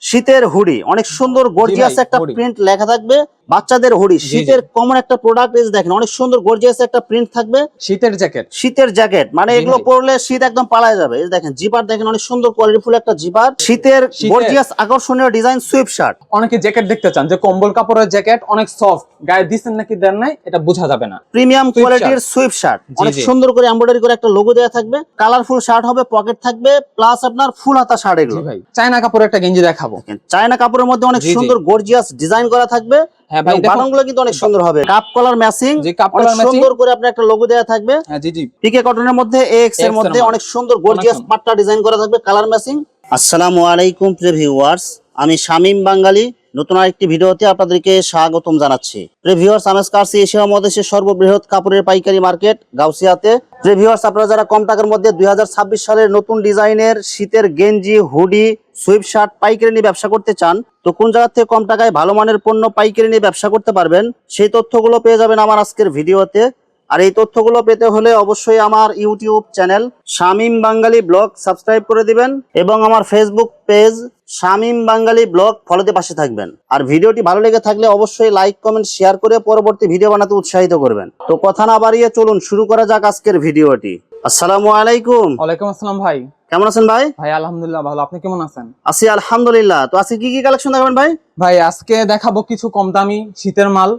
শীতের হুডি। অনেক সুন্দর গর্জিয়াস একটা প্রিন্ট লেখা থাকবে। বাচ্চাদের হুডি জি। শীতের কমন একটা প্রোডাক্ট এসে দেখেন অনেক সুন্দর গর্জিয়াস একটা প্রিন্ট থাকবে। শীতের জ্যাকেট শীতের জ্যাকেট মানে এগুলো পরলে শীত একদম পালায় যাবে। এই দেখেন জিপার দেখেন অনেক সুন্দর কোয়ালিটিফুল একটা জিপার। শীতের গর্জিয়াস আকর্ষণীয় ডিজাইন সুইপ শার্ট অনেকে জ্যাকেট দেখতে চান যে কম্বল কাপড়ের জ্যাকেট অনেক সফট গায়ে দিচ্ছেন নাকি দেন নাই এটা বোঝা যাবে না। প্রিমিয়াম কোয়ালিটির সুইপ শার্ট অনেক সুন্দর করে এমব্রয়ডারি করে একটা লোগো দেওয়া থাকবে। কালারফুল শার্ট হবে পকেট থাকবে প্লাস আপনার ফুল হাতা শার্ট এগুলো। চায়না কাপড়ের একটা গেঞ্জি দেখাবো। চায়না কাপড়ের মধ্যে অনেক। সুন্দর গর্জিয়াস ডিজাইন করা থাকবে। হ্যাঁ ভাই বাটনগুলো কিন্তু অনেক সুন্দর হবে। কাপ কলার ম্যাচিং জি, collar সুন্দর করে আপনার একটা লোগো দেওয়া থাকবে। হ্যাঁ জি জি। পিকে কটনের মধ্যে এক্সের মধ্যে অনেক সুন্দর গর্জিয়াস সুন্দর। পাট্টা ডিজাইন করা থাকবে কালার ম্যাচিং আসসালামু আলাইকুম প্রিয় ভিউয়ার্স আমি শামীম বাঙালি নতুন আরেকটি ভিডিওতে আপনাদেরকে স্বাগতম জানাচ্ছি। প্রিভিউয়ার্স আমেজ কার্সি এশিয়া মহাদেশের সর্ববৃহৎ কাপড়ের পাইকারি মার্কেট গাউসিয়াতে। প্রিভিউয়ার্স আপনারা যারা কম টাকার মধ্যে দুই হাজার ছাব্বিশ সালের নতুন ডিজাইনের শীতের গেঞ্জি, হুডি সুইপ শার্ট পাইকারি নিয়ে ব্যবসা করতে চান, তো কোন জায়গা থেকে কম টাকায় ভালো মানের পণ্য পাইকারি নিয়ে ব্যবসা করতে পারবেন, সেই তথ্যগুলো পেয়ে যাবেন আমার আজকের ভিডিওতে। আর এই তথ্যগুলো পেতে হলে অবশ্যই আমার YouTube channel Shamim Bangali vlog subscribe করে দিবেন এবং আমার Facebook page Shamim Bangali vlog ফলোতে পাশে থাকবেন। আর ভিডিওটি ভালো লেগে থাকলে অবশ্যই লাইক কমেন্ট শেয়ার করে পরবর্তী ভিডিও বানাতে উৎসাহিত করবেন। তো কথা না বাড়িয়ে চলুন শুরু করা যাক আজকের ভিডিওটি। আসসালামু আলাইকুম। ওয়ালাইকুম আসসালাম ভাই। কেমন আছেন ভাই? ভাই আলহামদুলিল্লাহ ভালো। আপনি কেমন আছেন? আছি আলহামদুলিল্লাহ। তো আজকে কি কি কালেকশন দেখাবেন ভাই? ভাই আজকে দেখাবো কিছু কম দামি শীতের মাল।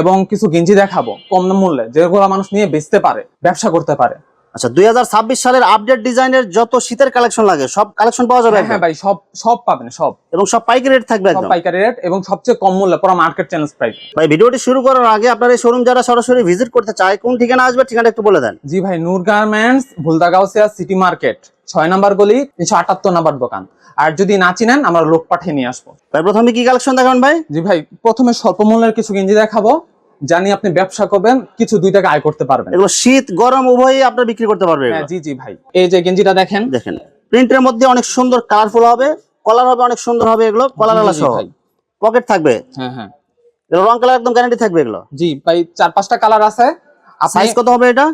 এবং কিছু গেঞ্জি দেখাবো কম মূল্যে যেগুলো মানুষ নিয়ে বেচতে পারে ব্যবসা করতে পারে। আচ্ছা দুই হাজার ছাব্বিশ সালের আপডেট ডিজাইনের যত শীতের কালেকশন লাগে সব কালেকশন পাওয়া যাবে হ্যাঁ হ্যাঁ ভাই সব সব পাবেন সব। এবং সব পাইকারি রেট থাকবে সব একদম? পাইকারি রেট এবং সবচেয়ে কম মূল্যে পুরো মার্কেট চ্যালেঞ্জ প্রাইস ভাই ভিডিওটি শুরু করার আগে আপনার এই শোরুম যারা সরাসরি ভিজিট করতে চায় কোন ঠিকানা আসবে ঠিকানা একটু বলে দেন। জি ভাই নূর গার্মেন্টস ভুলদাগাউসিয়া সিটি মার্কেট ছয় নাম্বার গলি তিনশো আটাত্তর নাম্বার দোকান। আর যদি না চিনেন আমরা লোক পাঠিয়ে নিয়ে আসব। ভাই প্রথমে কি কালেকশন দেখাবেন ভাই? জি ভাই প্রথমে স্বল্প মূল্যের কিছু গেঞ্জি দেখাবো। জানি আপনি ব্যবসা করবেন কিছু দুই টাকা আয় করতে পারবেন। এগুলো শীত গরম উভয়ই আপনার বিক্রি করতে পারবেন হ্যাঁ জি জি ভাই। এই যে গেঞ্জিটা দেখেন। দেখেন প্রিন্টের মধ্যে অনেক সুন্দর কালারফুল হবে কলার হবে অনেক সুন্দর হবে এগুলো কলার আলা সহ। পকেট থাকবে। হ্যাঁ হ্যাঁ। রং কালার একদম গ্যারান্টি থাকবে এগুলো। জি ভাই চার পাঁচটা কালার আছে। আর সাইজ কত হবে এটা?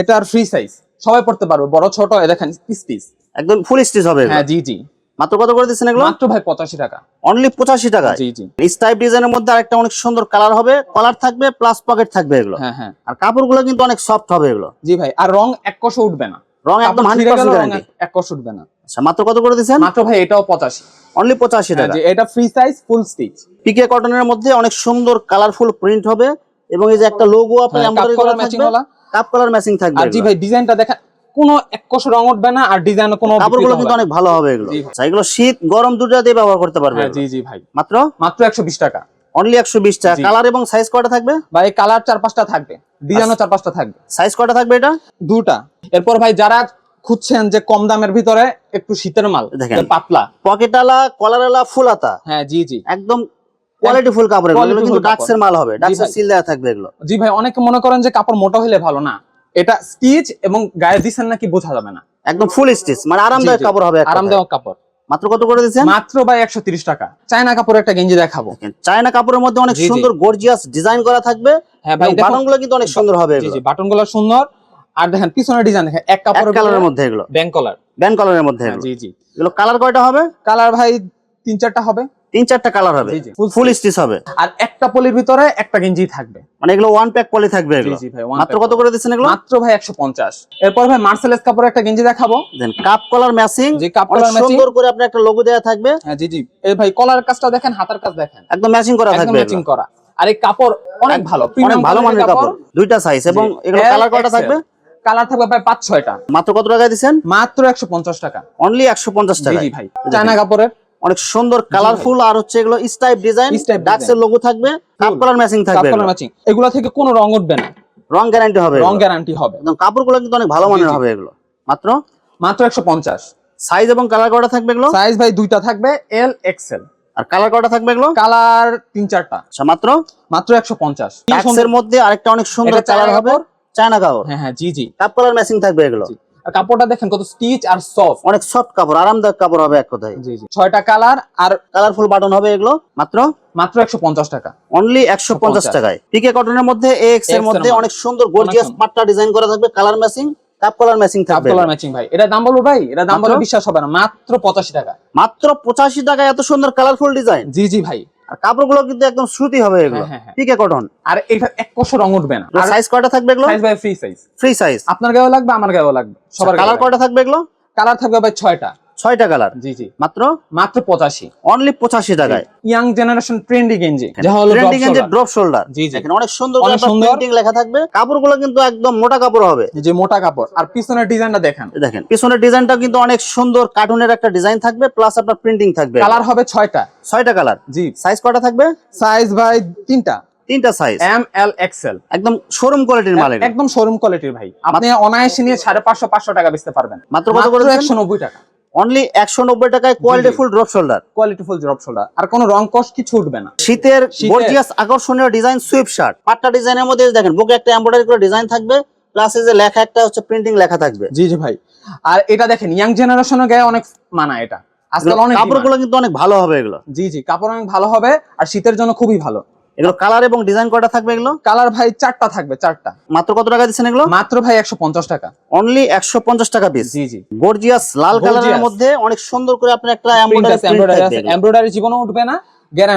এটার ফ্রি সাইজ সবাই পড়তে পারবে বড় ছোট এ দেখেন পিস পিস একদম ফুল স্টিচ হবে হ্যাঁ জি জি। মাত্র কত করে দিচ্ছেন এগুলো? মাত্র ভাই পঁচাশি টাকা। অনলি পঁচাশি টাকায়? জি জি। স্টাইপ ডিজাইনের মধ্যে আরেকটা অনেক সুন্দর কালার হবে কলার থাকবে প্লাস পকেট থাকবে এগুলো। হ্যাঁ হ্যাঁ। আর কাপড়গুলো কিন্তু অনেক সফট হবে এগুলো। জি ভাই আর রং এক কষে উঠবে না। রং একদম হান্ড্রেড রং গ্যারান্টি এক- এক কষ উঠবে না। আচ্ছা মাত্র কত করে দিচ্ছেন? মাত্র ভাই এটাও পঁচাশি। অনলি পঁচাশি টাকা। যে এটা free size full stitch PK কটনের মধ্যে অনেক সুন্দর কালারফুল প্রিন্ট হবে এবং এই যে একটা লোগো আপনার হ্যাঁ, এমব্রয়ডারি করা থাকবে কাপ কালার ম্যাচিং থাকবে আর জি। ভাই ডিজাইনটা দেখেন কোনো রং উঠবে না আর ডিজাইন কোনো কাপড়গুলো কিন্তু অনেক ভালো হবে এগুলো। আচ্ছা, এগুলো শীত গরম ব্যবহার করতে পারবে হ্যাঁ জি জি ভাই। মাত্র? মাত্র টাকা। অনলি একশো বিশ টাকা। কালার এবং সাইজ কয়টা থাকবে? ভাই কালার চার পাঁচটা থাকবে। ডিজাইনও চার পাঁচটা থাকবে। সাইজ কয়টা থাকবে এটা? দুটা। এরপর ভাই যারা খুঁজছেন যে কম দামের ভিতরে একটু শীতের মাল পাতলা। পকেটালা কলারালা ফুলাতা হ্যাঁ জি জি। একদম কোয়ালিটি ফুল কাপড় এগুলো। এগুলো কিন্তু ডাক্সের মাল হবে। ডাক্সের সিল দেওয়া থাকবে এগুলো। জি ভাই অনেকে মনে করেন যে কাপড় মোটা হলে ভালো না। এটা স্টিচ এবং গায়ে দিচ্ছেন নাকি বোঝা যাবে না। একদম ফুল স্টিচ মানে আরামদায়ক। কাপড় হবে আরামদায়ক কাপড়। মাত্র কত করে দিচ্ছেন মাত্র ভাই একশো তিরিশ টাকা। চায়না কাপড়ের একটা গেঞ্জি দেখাবো। চায়না কাপড়ের মধ্যে অনেক। সুন্দর গর্জিয়াস ডিজাইন করা থাকবে হ্যাঁ ভাই বাটনগুলো কিন্তু অনেক সুন্দর হবে জি জি বাটনগুলো সুন্দর। আর দেখেন পিছনের ডিজাইন দেখেন এক কাপড়ের কালারের মধ্যে এগুলো। ব্যাংক কলার ব্যান কালারের মধ্যে জি জি। এগুলো কালার কয়টা হবে? কালার ভাই তিন চারটা হবে। তিন চারটা কালার হবে ফুল স্টিচ হবে। আর একটা পলির ভিতরে একটা গেঞ্জি থাকবে। মানে এগুলো ওয়ান প্যাক পলি থাকবে এগুলো? জি ভাই মাত্র কত করে দিচ্ছেন এগুলো? মাত্র ভাই একশো পঞ্চাশ। এরপর ভাই মার্সেলেস কাপড়ের একটা গেঞ্জি দেখাবো। দেন কাপ কলার ম্যাচিং জি, অনেক collar matching। সুন্দর করে আপনি একটা লোগো দেওয়া থাকবে। হ্যাঁ জি জি। এই ভাই কলার কাজটা দেখেন হাতার কাজ দেখেন। একদম ম্যাচিং করা একদম থাকবে ম্যাচিং করা। আর এই কাপড় অনেক ভালো অনেক ভালো মানের কাপড়। দুইটা সাইজ এবং এগুলো কালার কয়টা থাকবে? কালার থাকবে প্রায় পাঁচ ছয়টা মাত্র কত টাকা দিচ্ছেন? মাত্র একশো পঞ্চাশ টাকা। অনলি একশো পঞ্চাশ টাকা জি ভাই। চায়না কাপড়ের। অনেক সুন্দর কালারফুল আর হচ্ছে এগুলো স্টাইপ ডিজাইন। ডাক্সের লোগো থাকবে কাপ কলার ম্যাচিং থাকবে কালার ম্যাচিং এগুলো। থেকে কোনো রং উঠবে না। রং গ্যারান্টি হবে রং গ্যারান্টি হবে। একদম কাপড়গুলো কিন্তু অনেক ভালো মানের হবে এগুলো। মাত্র? মাত্র একশো পঞ্চাশ। সাইজ এবং কালার কয়টা থাকবে এগুলো? সাইজ ভাই দুইটা থাকবে এল এক্সেল আর কালার কয়টা থাকবে এগুলো? কালার তিন চারটা। আচ্ছা মাত্র? মাত্র একশো পঞ্চাশ। ডাক্সের মধ্যে আরেকটা অনেক সুন্দর কালার হবে চায়না কাপড়। হ্যাঁ হ্যাঁ জি জি। কাপ কালার ম্যাচিং থাকবে এগুলো। কাপড়টা দেখেন কত স্টিচ আর সফট অনেক সফট কাপড় আরামদায়ক কাপড় হবে এক কথায়। জি জি। ছয়টা কালার আর কালারফুল বাটন হবে এগুলো মাত্র? মাত্র একশো পঞ্চাশ টাকা। অনলি একশো পঞ্চাশ 150 টাকায়। পিকে কটনের মধ্যে এক্সের মধ্যে অনেক সুন্দর গর্জিয়াস। পাট্টা ডিজাইন করা থাকবে colour matching cup collar matching cup থাকবে। কালার ম্যাচিং ভাই। এটা দাম বলব ভাই? এটা দাম বলে বিশ্বাস হবে না। মাত্র পঁচাশি টাকা। মাত্র পঁচাশি টাকায় এত সুন্দর কালারফুল ডিজাইন জি জি ভাই। আর কাপড়গুলো কিন্তু একদম সুতি হবে এগুলো। হ্যাঁ, হ্যাঁ, হ্যাঁ। পিকে কটন। আর এটা এক কষ রং উঠবে না। আর সাইজ কয়টা থাকবে এগুলো? সাইজ ভাই ফ্রি সাইজ ফ্রি সাইজ আপনার গায়েও লাগবে আমার গায়েও লাগবে। সবার কালার কয়টা থাকবে এগুলো? কালার থাকবে ভাই ছয়টা। ছয়টা কালার? জি জি। মাত্র? মাত্র পঁচাশি। অনলি পঁচাশি টাকায় ইয়াং জেনারেশন ট্রেন্ডি গেঞ্জি। যা হলো drop ট্রেন্ডিং এর ড্রপ শোল্ডার জি, জি। অনেক সুন্দর অনেক সুন্দর। প্রিন্টিং লেখা থাকবে। কাপড়গুলো কিন্তু একদম মোটা কাপড় হবে। যে মোটা কাপড়। আর পিছনের ডিজাইনটা দেখেন। দেখেন পিছনের ডিজাইনটা কিন্তু অনেক সুন্দর কার্টুনের একটা ডিজাইন থাকবে প্লাস আপনার প্রিন্টিং থাকবে। কালার হবে ছয়টা। ছয়টা কালার জি। সাইজ কয়টা থাকবে? সাইজ ভাই তিনটা। তিনটা সাইজ এম এল এক্সেল একদম শোরুম কোয়ালিটির মাল একদম শোরুম কোয়ালিটির ভাই। আপনি অনায়াসে নিয়ে সাড়ে পাঁচশো পাঁচশো টাকা বেচতে পারবেন। মাত্র কত করে একশো নব্বই টাকা। অনলি একশো নব্বই টাকায় quality full drop shoulder quality full drop shoulder আর কোনো রং কষ কিছু উঠবে না। শীতের গর্জিয়াস আকর্ষণীয় ডিজাইন সুইপ শার্ট পাট্টা ডিজাইনের মধ্যে দেখেন বুকে একটা এমব্রয়ডারি করে ডিজাইন থাকবে প্লাস এই যে লেখা একটা হচ্ছে প্রিন্টিং লেখা থাকবে। জি জি ভাই। আর এটা দেখেন ইয়াং জেনারেশনের গায়ে অনেক মানা এটা। আজকাল অনেক কাপড়গুলো কিন্তু অনেক ভালো হবে এগুলো। জি জি কাপড় অনেক ভালো হবে আর শীতের জন্য খুবই ভালো। এগুলো কালার এবং ডিজাইন কয়টা থাকবে এগুলো? কালার ভাই চারটা থাকবে চারটা। মাত্র কত টাকা দিচ্ছেন এগুলো? মাত্র ভাই একশো পঞ্চাশ টাকা। অনলি একশো পঞ্চাশ টাকা পিস জি জি। গর্জিয়াস লাল কালারের। মধ্যে অনেক সুন্দর করে আপনার একটা এমব্রয়ডারি জীবনও উঠবে না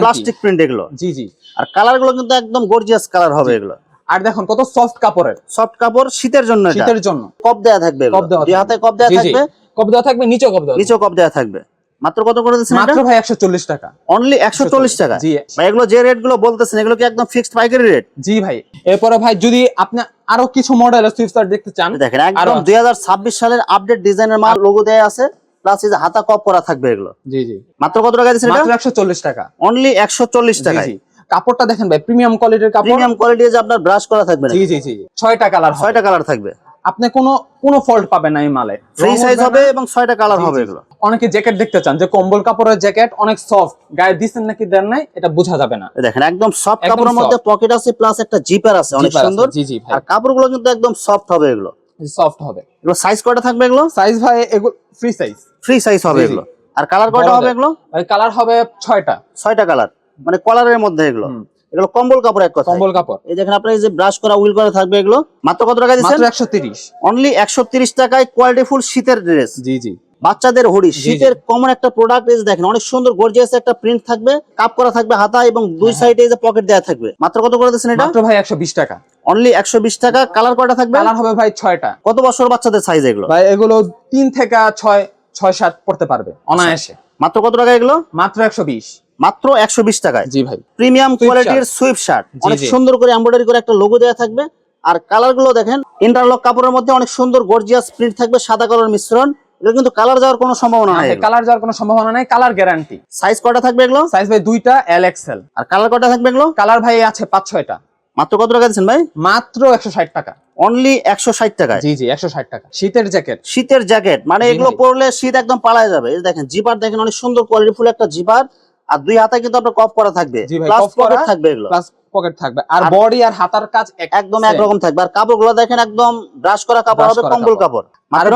প্লাস্টিক প্রিন্ট এগুলো। জি জি। আর কালারগুলো কিন্তু একদম গর্জিয়াস কালার হবে এগুলো। আর দেখুন কত সফট কাপড়ের। সফট কাপড় শীতের জন্য শীতের জন্য। কপ দেয়া থাকবে কপ দেওয়া হাতে কপ দেয়া থাকবে। কপ দেওয়া থাকবে নিচে কপ দেওয়া। নিচেও কপ দেয়া থাকবে। মাত্র কত করে দিচ্ছেন মাত্র ভাই একশো চল্লিশ টাকা। অনলি একশো চল্লিশ টাকা? জি। ভাই এগুলো যে রেটগুলো বলতেছেন এগুলো কি একদম ফিক্সড পাইকারি রেট জি ভাই। এরপরে ভাই যদি আপনি আরও কিছু সুইফটার দেখতে চান দেখেন একদম আছে। দুই হাজার ছাব্বিশ সালের আপডেট ডিজাইনের মাল লোগো দেয়া আছে প্লাস এই যে হাতা কপ করা থাকবে এগুলো। জি জি। মাত্র কত টাকা দিচ্ছেন এটা? মাত্র একশো চল্লিশ টাকা। অনলি একশো চল্লিশ জি কাপড়টা দেখেন ভাই প্রিমিয়াম কোয়ালিটির কাপড়। প্রিমিয়াম কোয়ালিটি যে আপনার ব্রাশ করা থাকবে জি জি জি জি। ছয়টা কালার হয় ছয়টা কালার থাকবে। আপনি কোনো কোনো ফল্ট পাবেন না এই মালে। ফ্রি সাইজ হবে এবং ছয়টা কালার হবে এগুলো। অনেকে জ্যাকেট দেখতে চান যে কম্বল কাপড়ের জ্যাকেট অনেক সফট গায়ে দিচ্ছেন নাকি দেন নাই এটা বোঝা যাবে না। দেখেন একদম সফট কাপড়ের মধ্যে পকেট আছে প্লাস একটা জিপার আছে অনেক সুন্দর। জি জি আর কাপড়গুলো কিন্তু একদম সফট হবে এগুলো। সফট হবে। এগুলো সাইজ কয়টা থাকবে এগুলো? সাইজ ভাই এগুলো ফ্রি সাইজ ফ্রি সাইজ হবে। এগুলো। আর কালার কয়টা হবে এগুলো? কালার হবে ছয়টা। ছয়টা কালার মানে কলারের মধ্যে এগুলো। এগুলো কম্বল কাপড় এক কথা কম্বল কাপড়। এই দেখেন আপনার এই যে ব্রাশ করা উইল করা থাকবে এগুলো মাত্র কত টাকা দিচ্ছেন মাত্র একশো তিরিশ। অনলি একশো তিরিশ টাকায় কোয়ালিটি ফুল শীতের ড্রেস জি জি। বাচ্চাদের হুডি শীতের কমন একটা প্রোডাক্ট যে দেখেন অনেক সুন্দর গর্জিয়াস একটা প্রিন্ট থাকবে কাপ করা থাকবে হাতা এবং দুই হ্যাঁ, সাইডে এই যে পকেট দেওয়া থাকবে। মাত্র কত করে দিচ্ছেন এটা? মাত্র ভাই একশো বিশ টাকা। অনলি একশো বিশ টাকা। কালার কয়টা থাকবে? কালার হবে ভাই ছয়টা। কত বছর বাচ্চাদের সাইজ এগুলো? ভাই এগুলো তিন থেকে ছয় ছয় সাত পড়তে পারবে অনায়াসে। মাত্র কত টাকা এগুলো? মাত্র একশো বিশ। মাত্র একশো বিশ টাকায়। জি ভাই। প্রিমিয়াম কোয়ালিটির সুইপ শার্ট অনেক সুন্দর করে এমব্রয়ডারি করে একটা লোগো দেওয়া থাকবে। আর কালারগুলো দেখেন ইন্টারলক কাপড়ের মধ্যে অনেক সুন্দর গর্জিয়াস প্রিন্ট থাকবে সাদা কালার মিশ্রণ। এগুলো কিন্তু কালার যাওয়ার কোনো সম্ভাবনা নাই কালার যাওয়ার কোনো সম্ভাবনা নাই কালার গ্যারান্টি সাইজ কয়টা থাকবে এগুলো? সাইজ ভাই দুইটা এল এক্সেল আর কালার কটা থাকবে এগুলো? কালার ভাই আছে পাঁচ ছয়টা। মাত্র কত টাকা দিচ্ছেন ভাই? মাত্র একশো ষাট টাকা। অনলি একশো ষাট টাকায়। জি জি একশো ষাট টাকা। শীতের জ্যাকেট শীতের জ্যাকেট মানে এগুলো পরলে শীত একদম পালায় যাবে। দেখেন জিপার দেখেন অনেক সুন্দর কোয়ালিটি ফুল একটা জিপার। আর দুই হাতে কিন্তু আপনার কপ করা থাকবে। প্লাস পকেট থাকবে এগুলো। প্লাস পকেট থাকবে। আর বডি আর হাতার কাজ একদম একরকম থাকবে। আর কাপড়গুলো দেখেন একদম ব্রাশ করা কাপড় হবে কম্বল কাপড়। কাপড়। মাত্র?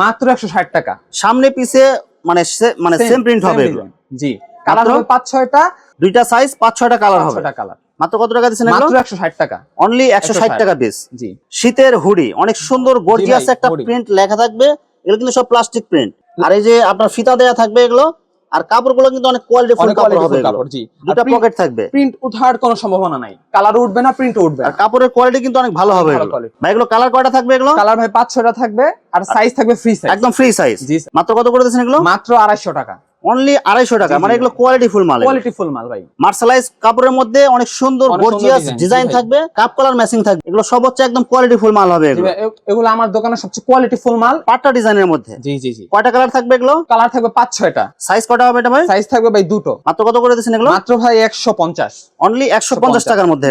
মাত্র একশো ষাট টাকা। সামনে পিছে মানে মানে সেম প্রিন্ট হবে জি কালার? হবে পাঁচ ছয়টা। দুইটা সাইজ পাঁচ ছয়টা কালার হবে। কালার মাত্র কত টাকা দিচ্ছেন মাত্র এগুলো একশো ষাট টাকা। অনলি 160 টাকা পিস জি। শীতের হুডি অনেক সুন্দর গর্জিয়াস একটা প্রিন্ট লেখা থাকবে। এগুলো কিন্তু সব প্লাস্টিক প্রিন্ট আর এই যে আপনার ফিতা দেয়া থাকবে এগুলো আর কাপড়গুলো কিন্তু অনেক কোয়ালিটি ফুল কাপড় হবে কাপড় জি। দুটা পকেট থাকবে। প্রিন্ট উঠার কোনো সম্ভাবনা নাই। কালার উঠবে না প্রিন্ট উঠবে আর কাপড়ের কোয়ালিটি কিন্তু অনেক ভালো হবে ভাই এগুলো কালার কয়টা থাকবে এগুলো? কালার ভাই পাঁচ ছয়টা থাকবে আর সাইজ থাকবে ফ্রি সাইজ একদম ফ্রি সাইজ জি। মাত্র কত করে দিচ্ছেন এগুলো? মাত্র আড়াইশো টাকা। অনলি আড়াইশো টাকা মানে এগুলো কোয়ালিটি ফুল মাল কোয়ালিটি ফুল মাল ভাই। মার্শালাইজ কাপড়ের মধ্যে অনেক সুন্দর গর্জিয়াস ডিজাইন থাকবে কাপ কালার ম্যাচিং থাকবে এগুলো সব হচ্ছে একদম কোয়ালিটি ফুল মাল হবে এগুলো। আমার সবচেয়ে কোয়ালিটি ফুল মাল। পাট্টা ডিজাইনের মধ্যে। জি জি জি। কয়টা কালার থাকবে এগুলো? কালার থাকবে পাঁচ ছয়টা। সাইজ কয়টা হবে এটা ভাই? সাইজ থাকবে ভাই দুটো। মাত্র কত করে দিচ্ছেন এগুলো? মাত্র ভাই একশো পঞ্চাশ। অনলি একশো পঞ্চাশ টাকার মধ্যে।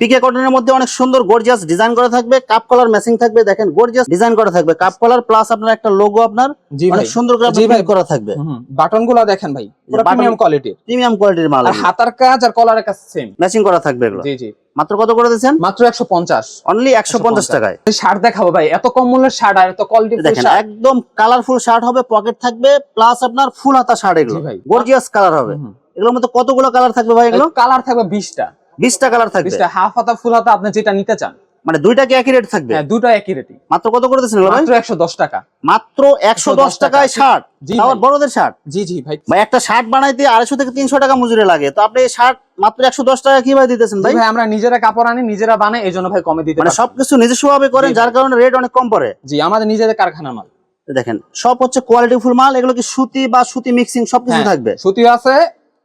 পিকে কটনের মধ্যে অনেক সুন্দর গর্জিয়াস ডিজাইন করা থাকবে কাপ কলার ম্যাচিং থাকবে দেখেন গর্জিয়াস ডিজাইন করা থাকবে। কাপ কলার প্লাস আপনার একটা লোগো আপনার অনেক সুন্দর করে করা থাকবে। বাটন গুলা দেখেন ভাই প্রিমিয়াম কোয়ালিটির প্রিমিয়াম কোয়ালিটির মাল আর হাতার কাজ আর কলারের কাজ সেম ম্যাচিং করা থাকবে এগুলো? জি জি। মাত্র কত করে দিচ্ছেন মাত্র একশো পঞ্চাশ। অনলি একশো পঞ্চাশ টাকায়। শার্ট দেখাবো ভাই এত কম মূল্যের শার্ট আর এত কোয়ালিটি দেখেন একদম কালারফুল শার্ট হবে পকেট থাকবে প্লাস আপনার ফুল হাতা শার্ট এগুলো। গর্জিয়াস কালার হবে। এগুলোর মধ্যে কতগুলো কালার থাকবে ভাই এগুলো? কালার থাকবে বিশটা। বিশটা কালার থাকবে। হাফ হাতা ফুল হাতা আপনি যেটা নিতে চান। মানে দুইটা কি একই রেট থাকবে? হ্যাঁ দুটো একই রেটই মাত্র কত করে দিচ্ছেন ভাই? মাত্র একশো দশ টাকা। মাত্র একশো দশ 110 টাকায় টাকা। শার্ট জি তাও। বড়দের শার্ট জি জি ভাই। ভাই একটা শার্ট বানাইতে আড়াইশো থেকে তিনশো টাকা মজুরি লাগে। তো আপনি শার্ট মাত্র একশো দশ টাকা কীভাবে দিতেছেন ভাই? ভাই আমরা নিজেরা কাপড় আনি নিজেরা বানাই এই জন্য ভাই কমে দিতে মানে। সবকিছু নিজস্ব ভাবে করেন যার কারণে রেট অনেক কম পড়ে। জি আমাদের নিজেদের কারখানা মাল। দেখেন সব হচ্ছে কোয়ালিটি ফুল মাল এগুলো কি সুতি বা সুতি মিক্সিং সবকিছু হ্যাঁ, থাকবে? সুতিও আছে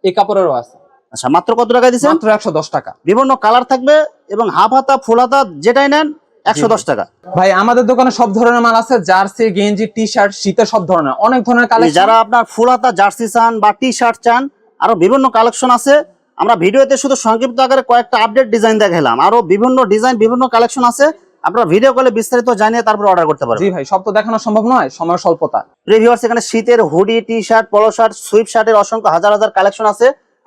এই কাপড়েরও আছে। আচ্ছা মাত্র কত টাকা দিচ্ছেন মাত্র একশো দশ টাকা। বিভিন্ন কালার থাকবে এবং হাফ হাতা ফুল হাতা যেটাই নেন একশো দশ টাকা। ভাই আমাদের দোকানে সব ধরনের মাল আছে জার্সি গেঞ্জি টি শার্ট শীতের সব ধরনের অনেক ধরনের কালেকশন যারা আপনার ফুল হাতা জার্সি চান বা টি শার্ট চান আরও বিভিন্ন কালেকশন আছে। আমরা ভিডিওতে শুধু সংক্ষিপ্ত আকারে কয়েকটা আপডেট ডিজাইন দেখালাম আরও বিভিন্ন ডিজাইন বিভিন্ন কালেকশন আছে। আপনারা ভিডিও কলে বিস্তারিত জানিয়ে তারপর অর্ডার করতে পারবেন। জি ভাই সব তো দেখানো সম্ভব নয় সময় স্বল্পতা। প্রিভিউয়ার্স এখানে শীতের hoodie T shirt polo shirt sweep শার্টের অসংখ্য হাজার হাজার কালেকশন আছে।